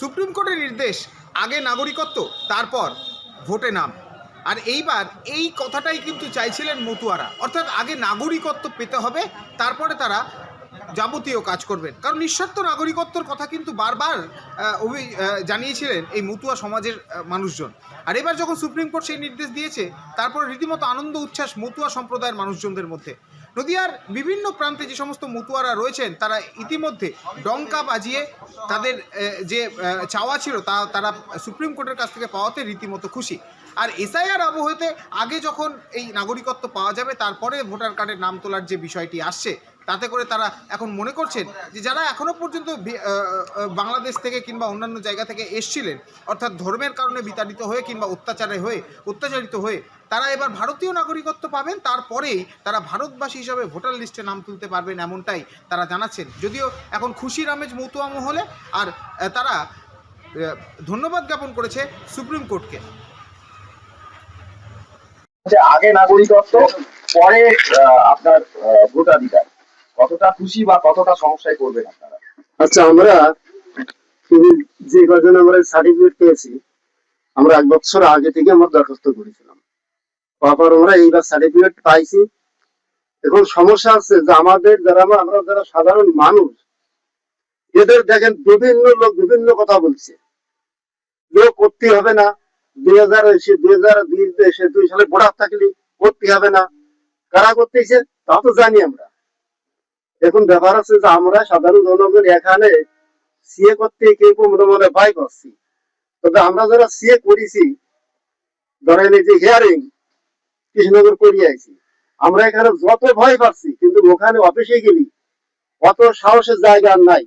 Supreme কোর্টের নির্দেশ, আগে নাগরিকত্ব, তারপর ভোটে নাম। আর এইবার এই কথাটাই কিন্তু চাইছিলেন মতুয়ারা। অর্থাৎ আগে নাগরিকত্ব পেতে হবে, তারপরে তারা যাবতীয় কাজ করবেন। কারণ নিঃস্বার্থ নাগরিকত্বর কথা কিন্তু বারবার অভি জানিয়েছিলেন এই মতুয়া সমাজের মানুষজন। আর এবার যখন সুপ্রিম কোর্ট সেই নির্দেশ দিয়েছে, তারপরে রীতিমতো আনন্দ, উচ্ছ্বাস মতুয়া সম্প্রদায়ের মানুষজনদের মধ্যে। নদিয়ার বিভিন্ন প্রান্তে যে সমস্ত মতুয়ারা রয়েছেন, তারা ইতিমধ্যে ডঙ্কা বাজিয়ে তাদের যে চাওয়া ছিল, তা তারা সুপ্রিম কোর্টের কাছ থেকে পাওয়াতে রীতিমতো খুশি। আর এসআইআর আবহতে আগে যখন এই নাগরিকত্ব পাওয়া যাবে, তারপরে ভোটার কার্ডের নাম তোলার যে বিষয়টি আসছে তাতে করে তারা এখন মনে করছেন যে যারা এখনও পর্যন্ত বাংলাদেশ থেকে কিংবা অন্যান্য জায়গা থেকে এসছিলেন, অর্থাৎ ধর্মের কারণে বিতাড়িত হয়ে কিংবা অত্যাচারে হয়ে, অত্যাচারিত হয়ে, তারা এবার ভারতীয় নাগরিকত্ব পাবেন, তারপরেই তারা ভারতবাসী হিসাবে ভোটার লিস্টে নাম তুলতে পারবেন এমনটাই তারা জানাচ্ছেন। যদিও এখন খুশির আমেজ মতুয়া মহলে আর তারা ধন্যবাদ জ্ঞাপন করেছে সুপ্রিম কোর্টকে। আগে নাগরিকত্ব, পরে আপনার ভোটাধিকার। কতটা খুশি বা কতটা সমস্যায় পড়বেন আপনারা? আচ্ছা আমরা যে কজন আমরা সার্টিফিকেট পেয়েছি, আমরা এক বছর আগে থেকে আমরা দরখাস্ত করেছিলাম। তারপর আমরা এইবার সার্টিফিকেট পাইছি। এখন সমস্যা আছে যে আমাদের যারা আমরা যারা সাধারণ মানুষ, এদের দেখেন বিভিন্ন লোক বিভিন্ন কথা বলছে। লোক করতে হবে না। দুই হাজার দুই হাজার দুই এসে সালে ভোটার থাকলে করতে হবে না। কারা করতেছে? তা তো জানি আমরা। এখন ব্যাপার আছে যে আমরা সাধারণ জনগণ এখানে সিএ করতে কেউ মনে ভয় করছি। তবে আমরা যারা সিএ করেছি, ধরেন এই যে হিয়ারিং কৃষ্ণনগর করি আইছি, আমরা এখানে যত ভয় পাচ্ছি, কিন্তু ওখানে অফিসে গেলি, অত সাহসের জায়গা নাই।